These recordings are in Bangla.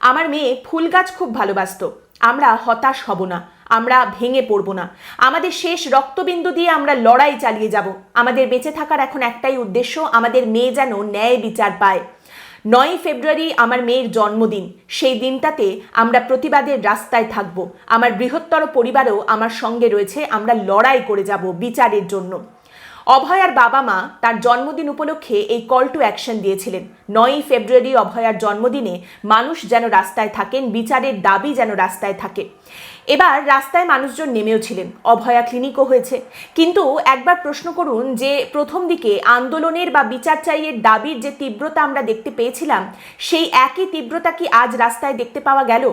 আমার মেয়ে ফুল গাছ খুব ভালোবাসতো। আমরা হতাশ হব না, আমরা ভেঙে পড়ব না। আমাদের শেষ রক্তবিন্দু দিয়ে আমরা লড়াই চালিয়ে যাব। আমাদের বেঁচে থাকার এখন একটাই উদ্দেশ্য, আমাদের মেয়ে যেন ন্যায় বিচার পায়। নয় ফেব্রুয়ারি আমার মেয়ের জন্মদিন। সেই দিনটাতে আমরা প্রতিবাদের রাস্তায় থাকব। আমার বৃহত্তর পরিবারও আমার সঙ্গে রয়েছে, আমরা লড়াই করে যাব বিচারের জন্য। অভয়ার বাবা মা তার জন্মদিন উপলক্ষে এই কল টু অ্যাকশন দিয়েছিলেন। নয়ই ফেব্রুয়ারি অভয়ার জন্মদিনে মানুষ যেন রাস্তায় থাকেন, বিচারের দাবি যেন রাস্তায় থাকে। এবার রাস্তায় মানুষজন নেমেও ছিলেন। অভয়া ক্লিনিকও হয়েছে। কিন্তু একবার প্রশ্ন করুন যে, প্রথম দিকে আন্দোলনের বা বিচার চাইয়ের দাবির যে তীব্রতা আমরা দেখতে পেয়েছিলাম, সেই একই তীব্রতা কি আজ রাস্তায় দেখতে পাওয়া গেল?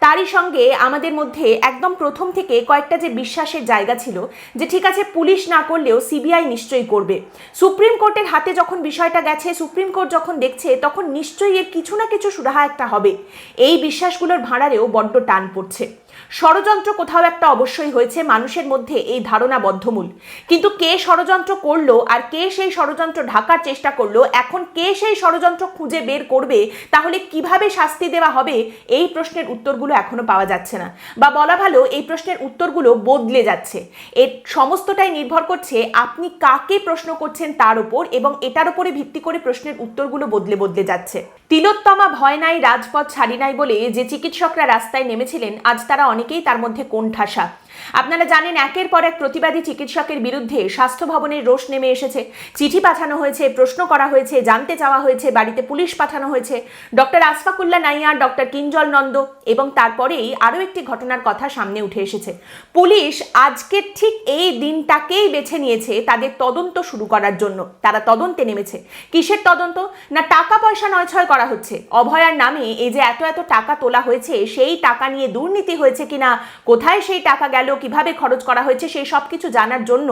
তারই সঙ্গে আমাদের মধ্যে একদম প্রথম থেকে কয়েকটা যে বিশ্বাসের জায়গা ছিল, যে ঠিক আছে পুলিশ না করলেও সিবিআই নিশ্চয়ই করবে। সুপ্রিম কোর্টের হাতে যখন বিষয়টা গেছে, সুপ্রিম কোর্ট যখন দেখছে, তখন নিশ্চয়ই এর কিছু না কিছু সুরাহা একটা হবে। এই বিশ্বাসগুলোর ভাঁড়ারেও বড্ড টান পড়ছে। ষড়যন্ত্র কোথাও একটা অবশ্যই হয়েছে, মানুষের মধ্যে এই ধারণা বদ্ধমূল। কিন্তু কে ষড়যন্ত্র করল আর কে সেই ষড়যন্ত্র ঢাকার চেষ্টা করল, এখন কে সেই ষড়যন্ত্র খুঁজে বের করবে, তাহলে কীভাবে শাস্তি দেওয়া হবে, এই প্রশ্নের উত্তরগুলো এখনও পাওয়া যাচ্ছে না। বা বলা ভালো, এই প্রশ্নের উত্তরগুলো বদলে যাচ্ছে। এর সমস্তটাই নির্ভর করছে আপনি কাকে প্রশ্ন করছেন তার উপর এবং এটার উপরে ভিত্তি করে প্রশ্নের উত্তরগুলো বদলে বদলে যাচ্ছে। তিলোত্তমা ভয় নাই, রাজপথ ছাড়ি নাই বলে যে চিকিৎসকরা রাস্তায় নেমেছিলেন, আজ তারা অনেকেই তার মধ্যে কোণঠাসা। আপনারা জানেন একের পর এক প্রতিবাদী চিকিৎসকের বিরুদ্ধে স্বাস্থ্য ভবনের রোষ নেমে এসেছে। চিঠি পাঠানো হয়েছে, প্রশ্ন করা হয়েছে, জানতে চাওয়া হয়েছে, বাড়িতে পুলিশ পাঠানো হয়েছে। ডক্টর আসফাকুল্লা নাইয়ার ডক্টর কিঞ্জল নন্দ এবং তারপরেই আরও একটি ঘটনার কথা সামনে উঠে এসেছে। পুলিশ আজকে ঠিক এই দিনটাকেই বেছে নিয়েছে তাদের তদন্ত শুরু করার জন্য। তারা তদন্তে নেমেছে। কিসের তদন্ত? না, টাকা পয়সা নয়ছয় করা হচ্ছে। অভয়ার নামে এই যে এত এত টাকা তোলা হয়েছে, সেই টাকা নিয়ে দুর্নীতি হয়েছে কিনা, কোথায় সেই টাকা গেল কীভাবে খরচ করা হয়েছে সেই সব কিছু জানার জন্য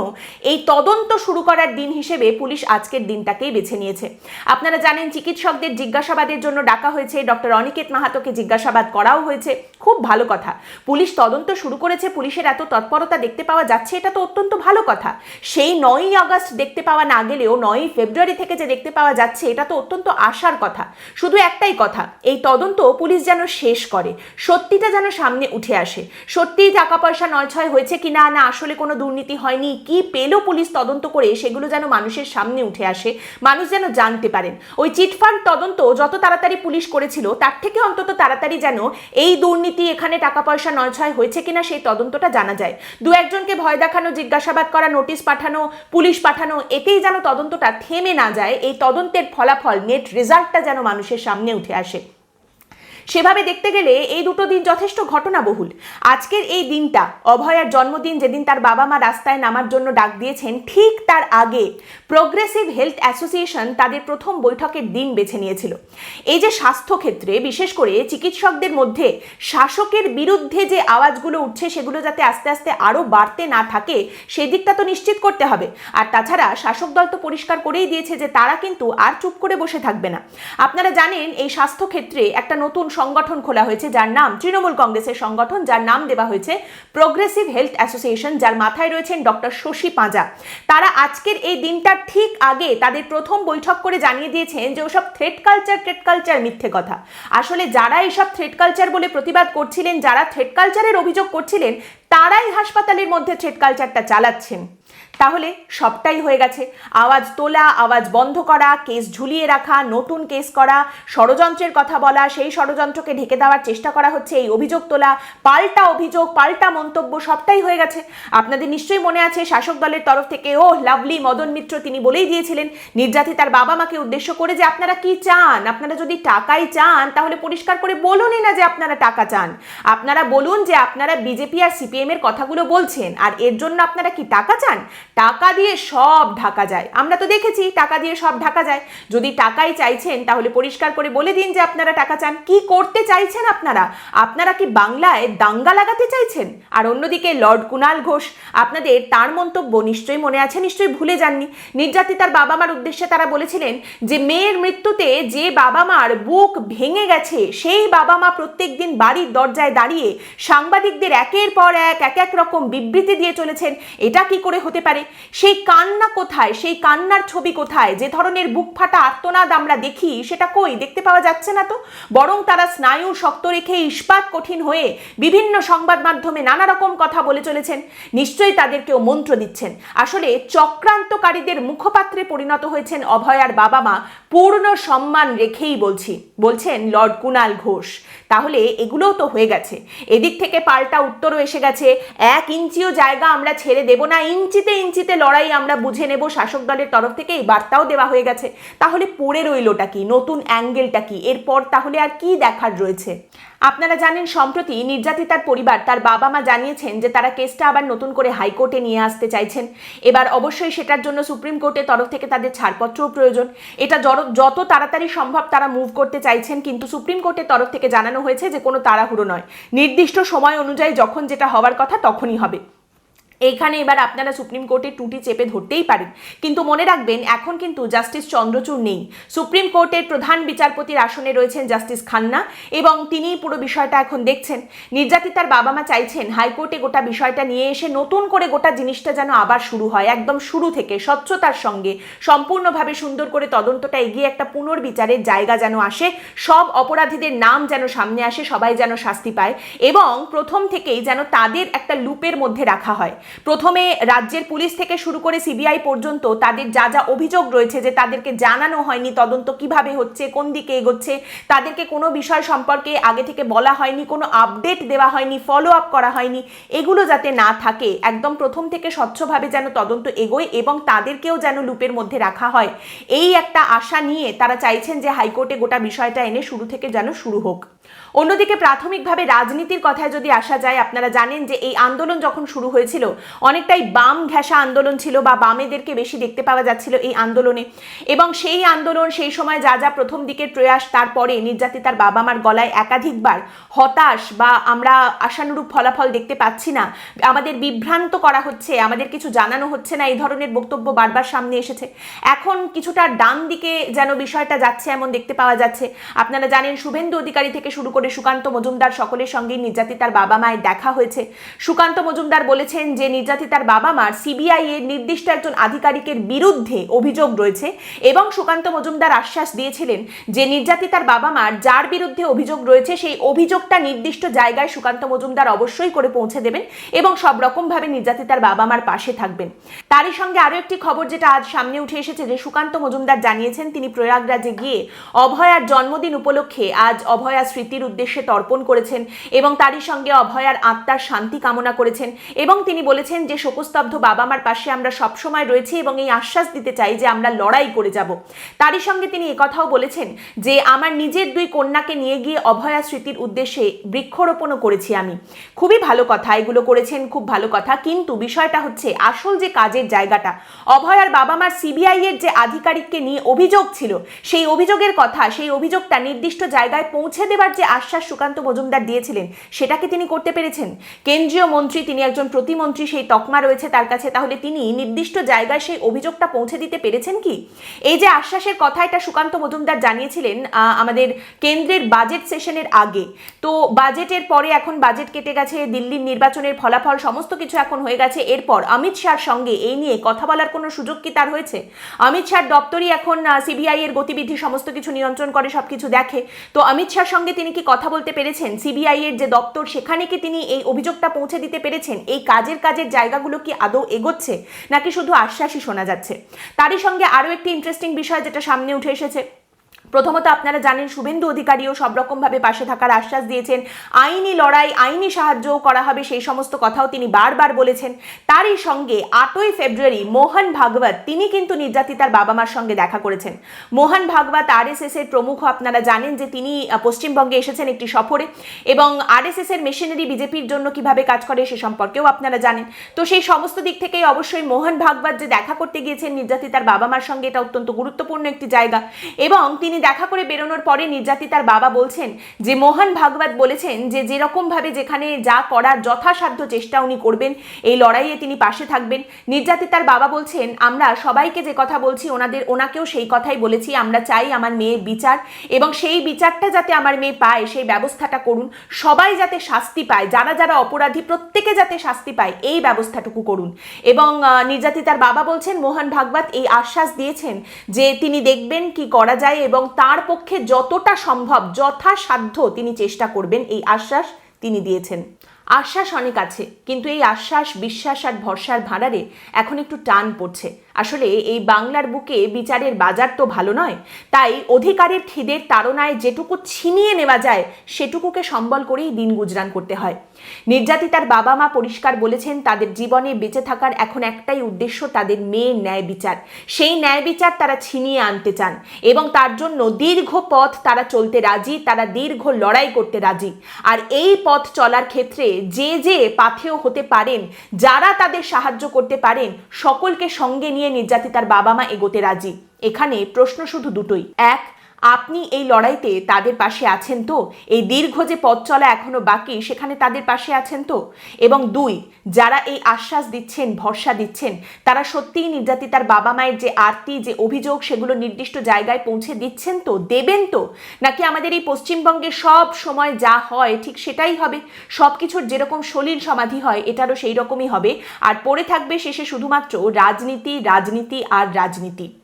এই তদন্ত শুরু করার দিন হিসেবে পুলিশ আজকের দিনটাকেই বেছে নিয়েছে। আপনারা জানেন চিকিৎসকদের জিজ্ঞাসাবাদের জন্য ডাকা হয়েছে, ডক্টর অনিকেত মাহাতোকে জিজ্ঞাসাবাদ করাও হয়েছে। খুব ভালো কথা। পুলিশ তদন্ত শুরু করেছে, পুলিশের এত তৎপরতা দেখতে পাওয়া যাচ্ছে, এটা তো অত্যন্ত ভালো কথা। সেই নয়ই আগস্ট দেখতে পাওয়া না গেলেও, নয়ই ফেব্রুয়ারি থেকে যে দেখতে পাওয়া যাচ্ছে, এটা তো অত্যন্ত আশার কথা। শুধু একটাই কথা, এই তদন্ত পুলিশ যেন শেষ করে, সত্যিটা যেন সামনে উঠে আসে। সত্যিই টাকা পয়সা নয় ছয় হয়েছে কি না না আসলে কোনো দুর্নীতি হয়নি, কি পেল পুলিশ তদন্ত করে, সেগুলো যেন মানুষের সামনে উঠে আসে, মানুষ যেন জানতে পারেন। ওই চিটফান্ড তদন্ত যত তাড়াতাড়ি পুলিশ করেছিল, তার থেকে অন্তত তাড়াতাড়ি যেন এই দুর্নীতি এখানে টাকা পয়সা নয় ছয় হয়েছে কিনা, সেই তদন্তটা জানা যায়। দু একজনকে ভয় দেখানো, জিজ্ঞাসাবাদ করা, নোটিশ পাঠানো, পুলিশ পাঠানো এতেই যেন তদন্তটা থেমে না যায়, এই তদন্তের ফলাফল নেট রেজাল্টটা যেন মানুষের সামনে উঠে আসে। সেভাবে দেখতে গেলে এই দুটো দিন যথেষ্ট ঘটনাবহুল। আজকের এই দিনটা, অভয়ার জন্মদিন যেদিন তার বাবা মা রাস্তায় নামার জন্য ডাক দিয়েছেন, ঠিক তার আগে প্রোগ্রেসিভ হেলথ অ্যাসোসিয়েশন তাদের প্রথম বৈঠকের দিন বেছে নিয়েছিল। এই যে স্বাস্থ্যক্ষেত্রে, বিশেষ করে চিকিৎসকদের মধ্যে শাসকের বিরুদ্ধে যে আওয়াজগুলো উঠছে সেগুলো যাতে আস্তে আস্তে আরও বাড়তে না থাকে সেই দিকটা তো নিশ্চিত করতে হবে। আর তাছাড়া শাসক দল তো পরিষ্কার করেই দিয়েছে যে তারা কিন্তু আর চুপ করে বসে থাকবে না। আপনারা জানেন, এই স্বাস্থ্যক্ষেত্রে একটা নতুন সংগঠন খোলা হয়েছে, যার নাম তৃণমূল কংগ্রেসের সংগঠন, যার নাম দেওয়া হয়েছে প্রোগ্রেসিভ হেলথ অ্যাসোসিয়েশন যার মাথায় রয়েছেন ডক্টর শশী পাঁজা। তারা আজকের এই দিনটার ঠিক আগে তাদের প্রথম বৈঠক করে জানিয়ে দিয়েছেন যে ওসব থ্রেড কালচার ট্রেড কালচার মিথ্যে কথা। আসলে যারা এইসব থ্রেড কালচার বলে প্রতিবাদ করছিলেন, যারা থ্রেড কালচারের অভিযোগ করছিলেন, তারাই হাসপাতালের মধ্যে থ্রেড কালচারটা চালাচ্ছেন। তাহলে সবটাই হয়ে গেছে। আওয়াজ তোলা, আওয়াজ বন্ধ করা, কেস ঝুলিয়ে রাখা, নতুন কেস করা, ষড়যন্ত্রের কথা বলা, সেই ষড়যন্ত্রকে ঢেকে দেওয়ার চেষ্টা করা হচ্ছে, এই অভিযোগ তোলা, পাল্টা অভিযোগ, পাল্টা মন্তব্য, সবটাই হয়ে গেছে। আপনাদের নিশ্চয়ই মনে আছে, শাসক দলের তরফ থেকে ও লাভলি, মদন মিত্র, তিনি বলেই দিয়েছিলেন নির্যাতিতার বাবা মাকে উদ্দেশ্য করে যে আপনারা কি চান, আপনারা যদি টাকাই চান, তাহলে পরিষ্কার করে বলুনই না যে আপনারা টাকা চান। আপনারা বলুন যে আপনারা বিজেপি আর সিপিএম এর কথাগুলো বলছেন, আর এর জন্য আপনারা কি টাকা চান? টাকা দিয়ে সব ঢাকা যায়। আমরা তো দেখেছি টাকা দিয়ে সব ঢাকা যায়। যদি টাকাই চাইছেন, তাহলে পরিষ্কার করে বলে দিন যে আপনারা টাকা চান। কি করতে চাইছেন আপনারা? আপনারা কি বাংলায় দাঙ্গা লাগাতে চাইছেন? আর অন্যদিকে লর্ড কুণাল ঘোষ, আপনাদের তার মন্তব্য নিশ্চয়ই মনে আছে, নিশ্চয়ই ভুলে যাননি। নির্যাতিতার বাবা মার উদ্দেশ্যে তারা বলেছিলেন যে, মেয়ের মৃত্যুতে যে বাবা মার বুক ভেঙে গেছে, সেই বাবা মা প্রত্যেক দিন বাড়ির দরজায় দাঁড়িয়ে সাংবাদিকদের একের পর এক এক এক রকম বিবৃতি দিয়ে চলেছেন। এটা কি করে হতে পারে? সেই কান্না কোথায়? সেই কান্নার ছবি কোথায়? যে ধরনের বুক ফাটা আর্তনাদ আমরা দেখি, সেটা কই? দেখতে পাওয়া যাচ্ছে না তো। বরং তারা স্নায়ু শক্ত রেখে ইস্পাত কঠিন হয়ে বিভিন্ন সংবাদ মাধ্যমে নানা রকম কথা বলে চলেছেন। নিশ্চয়ই তাদেরকেও মন্ত্র দিচ্ছেন। আসলে চক্রান্তকারীদের মুখপাত্রে পরিণত হয়েছেন অভয়ার বাবা মা পূর্ণ সম্মান রেখেই বলছি, বলছেন লর্ড কুনাল ঘোষ। তাহলে এগুলোও তো হয়ে গেছে। এদিক থেকে পাল্টা উত্তরও এসে গেছে, এক ইঞ্চিও জায়গা আমরা ছেড়ে দেব না, ইঞ্চিতে ইঞ্চিতে লড়াই আমরা বুঝে নেব, শাসক দলের তরফ থেকে এই বার্তাও দেওয়া হয়ে গেছে। তাহলে পড়ে রইলটা কি? নতুন অ্যাঙ্গেলটা কি? এরপর তাহলে আর কি দেখার রয়েছে? আপনারা জানেন, সম্প্রতি নির্যাতিতার পরিবার তার বাবা মা জানিয়েছেন যে তারা কেসটা আবার নতুন করে হাইকোর্টে নিয়ে আসতে চাইছেন। এবার অবশ্যই সেটার জন্য সুপ্রিম কোর্টের তরফ থেকে তাদের ছাড়পত্রও প্রয়োজন। এটা যত তাড়াতাড়ি সম্ভব তারা মুভ করতে চাইছেন, কিন্তু সুপ্রিম কোর্টের তরফ থেকে জানানো হয়েছে যে কোনো তাড়াহুড়ো নয়। নির্দিষ্ট সময় অনুযায়ী যখন যেটা হওয়ার কথা তখনই হবে। এইখানে এবার আপনারা সুপ্রিম কোর্টে টুটি চেপে ধরতেই পারেন। কিন্তু মনে রাখবেন, এখন কিন্তু জাস্টিস চন্দ্রচূড় নেই। সুপ্রিম কোর্টের প্রধান বিচারপতির আসনে রয়েছেন জাস্টিস খান্না এবং তিনি পুরো বিষয়টা এখন দেখছেন। নির্যাতিতার বাবা মা চাইছেন হাইকোর্টে গোটা বিষয়টা নিয়ে এসে নতুন করে গোটা জিনিসটা যেন আবার শুরু হয়, একদম শুরু থেকে, স্বচ্ছতার সঙ্গে, সম্পূর্ণভাবে সুন্দর করে তদন্তটা এগিয়ে একটা পুনর্বিচারের জায়গা যেন আসে, সব অপরাধীদের নাম যেন সামনে আসে, সবাই যেন শাস্তি পায় এবং প্রথম থেকেই যেন তাদের একটা লুপের মধ্যে রাখা হয়। প্রথমে রাজ্যের পুলিশ থেকে শুরু করে সিবিআই পর্যন্ত তাদের যা যা অভিযোগ রয়েছে যে তাদেরকে জানানো হয়নি, তদন্ত কীভাবে হচ্ছে, কোন দিকে এগোচ্ছে, তাদেরকে কোনো বিষয় সম্পর্কে আগে থেকে বলা হয়নি, কোনো আপডেট দেওয়া হয়নি ফলো আপ করা হয়নি, এগুলো যাতে না থাকে, একদম প্রথম থেকে স্বচ্ছভাবে যেন তদন্ত এগোয় এবং তাদেরকেও যেন লুপের মধ্যে রাখা হয়। এই একটা আশা নিয়ে তারা চাইছেন যে হাইকোর্টে গোটা বিষয়টা এনে শুরু থেকে যেন শুরু হোক। অন্যদিকে প্রাথমিকভাবে রাজনীতির কথায় যদি আসা যায়, আপনারা জানেন যে এই আন্দোলন যখন শুরু হয়েছিল, অনেকটাই বাম ঘেঁষা আন্দোলন ছিল বা বামেদেরকে বেশি দেখতে পাওয়া যাচ্ছিল এই আন্দোলনে। এবং সেই আন্দোলন, সেই সময় যা যা প্রথম দিকের প্রয়াস, তারপরে নির্যাতিতার বাবা মার গলায় একাধিকবার হতাশ বা আমরা আশানুরূপ ফলাফল দেখতে পাচ্ছি না। আমাদের বিভ্রান্ত করা হচ্ছে, আমাদের কিছু জানানো হচ্ছে না, এই ধরনের বক্তব্য বারবার সামনে এসেছে। এখন কিছুটা ডান দিকে যেন বিষয়টা যাচ্ছে, এমন দেখতে পাওয়া যাচ্ছে। আপনারা জানেন, শুভেন্দু অধিকারী থেকে শুরু করে সুকান্ত মজুমদার সকলের সঙ্গেই নির্যাতিতার বাবা মায়ের দেখা হয়েছে। সুকান্ত মজুমদার বলেছেন যে নির্যাতিতার বাবা মার সিবিআই এর নির্দিষ্ট একজন আধিকারিকের বিরুদ্ধে অভিযোগ রয়েছে এবং সুকান্ত মজুমদার আশ্বাস দিয়েছিলেন যে নির্যাতিতার বাবা মার যার বিরুদ্ধে অভিযোগ রয়েছে সেই অভিযোগটা নির্দিষ্ট জায়গায় সুকান্ত মজুমদার অবশ্যই করে পৌঁছে দেবেন এবং সব রকমভাবে নির্যাতিতার বাবা মার পাশে থাকবেন। তারই সঙ্গে আরও একটি খবর যেটা আজ সামনে উঠে এসেছে যে সুকান্ত মজুমদার জানিয়েছেন তিনি প্রয়াগরাজে গিয়ে অভয়ার জন্মদিন উপলক্ষে আজ অভয়া স্মৃতির উদ্দেশ্যে তর্পণ করেছেন এবং তারই সঙ্গে অভয়ার আত্মার শান্তি কামনা করেছেন। এবং তিনি বলেছেন যে, শোকস্তব্ধ বাবা মার পাশে আমরা সবসময় রয়েছি এবং এই আশ্বাস দিতে চাই যে, আমরা লড়াই করে যাব। তারই সঙ্গে তিনি একথাও বলেছেন যে, আমার নিজের দুই কন্যাকে নিয়ে গিয়ে অভয়া স্মৃতির উদ্দেশ্যে বৃক্ষরোপণও করেছি আমি। খুবই ভালো কথা, এগুলো করেছেন, খুব ভালো কথা। কিন্তু বিষয়টা হচ্ছে, আসল যে কাজের জায়গাটা অভয়ার বাবা মার সিবিআই এর যে আধিকারিককে নিয়ে অভিযোগ ছিল, সেই অভিযোগের কথা, সেই অভিযোগটা নির্দিষ্ট জায়গায় পৌঁছে দেবার যে সুকান্ত মজুমদার দিয়েছিলেন, সেটাকে তিনি করতে পেরেছেন। কেন্দ্রীয় মন্ত্রী, তিনি একজন প্রতিমন্ত্রী, সেই তকমা রয়েছে তার কাছে, তাহলে তিনি নির্দিষ্ট জায়গায় সেই অভিযোগটা পৌঁছে দিতে পেরেছেন কি? এই যে আশ্বাসের কথা, এটা সুকান্ত মজুমদার জানিয়েছিলেন আমাদের কেন্দ্রের বাজেট সেশনের আগে। তো বাজেটের পরে এখন বাজেট কেটে গেছে, দিল্লির নির্বাচনের ফলাফল, সমস্ত কিছু এখন হয়ে গেছে। এরপর অমিত শাহর সঙ্গে এই নিয়ে কথা বলার কোনো সুযোগ কি তার হয়েছে? অমিত শাহর দপ্তরই এখন সিবিআই এর গতিবিধি, সমস্ত কিছু নিয়ন্ত্রণ করে, সবকিছু দেখে। তো অমিত শাহর সঙ্গে তিনি কি কথা বলতে পেরেছেন সিবিআই এর যে দপ্তর, সেখানে কি তিনি এই অভিযোগটা পৌঁছে দিতে পেরেছেন? এই কাজের কাজের জায়গাগুলো কি আদৌ এগোচ্ছে? নাকি শুধু আশ্বাসই শোনা যাচ্ছে? তারই সঙ্গে আরও একটি ইন্টারেস্টিং বিষয় যেটা সামনে উঠে এসেছে। প্রথমত আপনারা জানেন শুভেন্দু অধিকারীও সব রকমভাবে পাশে থাকার আশ্বাস দিয়েছেন। আইনি লড়াই, আইনি সাহায্যও করা হবে সেই সমস্ত কথাও তিনি বারবার বলেছেন। তারই সঙ্গে আটই ফেব্রুয়ারি মোহন ভাগবত, তিনি কিন্তু নির্যাতিতার বাবা মার সঙ্গে দেখা করেছেন। মোহন ভাগবত আরএসএস এর প্রমুখ, আপনারা জানেন যে তিনি পশ্চিমবঙ্গে এসেছেন একটি সফরে এবং আরএসএস এর মেশিনারি বিজেপির জন্য কীভাবে কাজ করে সে সম্পর্কেও আপনারা জানেন। তো সেই সমস্ত দিক থেকেই অবশ্যই মোহন ভাগবত যে দেখা করতে গিয়েছেন নির্যাতিতার বাবা মার সঙ্গে, এটা অত্যন্ত গুরুত্বপূর্ণ একটি জায়গা। এবং তিনি দেখা করে বেরোনোর পরে নির্যাতিতার বাবা বলছেন যে, মোহন ভাগবত বলেছেন যে, যেরকমভাবে যেখানে যা করার যথাসাধ্য চেষ্টা উনি করবেন, এই লড়াইয়ে তিনি পাশে থাকবেন। নির্যাতিতার বাবা বলছেন, আমরা সবাইকে যে কথা বলছি, ওনাদের, ওনাকেও সেই কথাই বলেছি, আমরা চাই আমার মেয়ের বিচার এবং সেই বিচারটা যাতে আমার মেয়ে পায়, সেই ব্যবস্থাটা করুন। সবাই যাতে শাস্তি পায়, যারা যারা অপরাধী, প্রত্যেকে যাতে শাস্তি পায়, এই ব্যবস্থাটুকু করুন। এবং নির্যাতিতার বাবা বলছেন, মোহন ভাগবত এই আশ্বাস দিয়েছেন যে, তিনি দেখবেন কি করা যায় এবং তার পক্ষে যতটা সম্ভব যথাসাধ্য তিনি চেষ্টা করবেন এই আশ্বাস তিনি দিয়েছেন। আশ্বাস অনেক আছে, কিন্তু এই আশ্বাস, বিশ্বাস আর ভরসার ভাঁড়ারে এখন একটু টান পড়ছে। আসলে এই বাংলার বুকে বিচারের বাজার তো ভালো নয়, তাই অধিকারের খিদের তাড়নায় যেটুকু ছিনিয়ে নেওয়া যায়, সেটুকুকে সম্বল করেই দিন গুজরান করতে হয়। নির্যাতিতার বাবা মা পরিষ্কার বলেছেন, তাদের জীবনে বেঁচে থাকার এখন একটাই উদ্দেশ্য তাদের মেয়ের ন্যায় বিচার। সেই ন্যায় বিচার তারা ছিনিয়ে আনতে চান এবং তার জন্য দীর্ঘ পথ তারা চলতে রাজি, তারা দীর্ঘ লড়াই করতে রাজি। আর এই পথ চলার ক্ষেত্রে যে যে পাথেয় হতে পারেন, যারা তাদের সাহায্য করতে পারেন, সকলকে সঙ্গে নিয়ে নির্যাতিতার বাবা মা এগোতে রাজি। এখানে প্রশ্ন শুধু দুটোই। এক আপনি এই লড়াইতে তাদের পাশে আছেন তো? এই দীর্ঘ যে পথ চলা এখনও বাকি, সেখানে তাদের পাশে আছেন তো? এবং দুই, যারা এই আশ্বাস দিচ্ছেন, ভরসা দিচ্ছেন, তারা সত্যিই নির্যাতিতার বাবা মায়ের যে আরতি, যে অভিযোগ, সেগুলো নির্দিষ্ট জায়গায় পৌঁছে দিচ্ছেন তো? দেবেন তো? নাকি আমাদের এই পশ্চিমবঙ্গে সব সময় যা হয়, ঠিক সেটাই হবে? সব কিছুর যেরকম সলিল সমাধি হয়, এটারও সেই রকমই হবে। আর পড়ে থাকবে শেষে শুধুমাত্র রাজনীতি রাজনীতি আর রাজনীতি।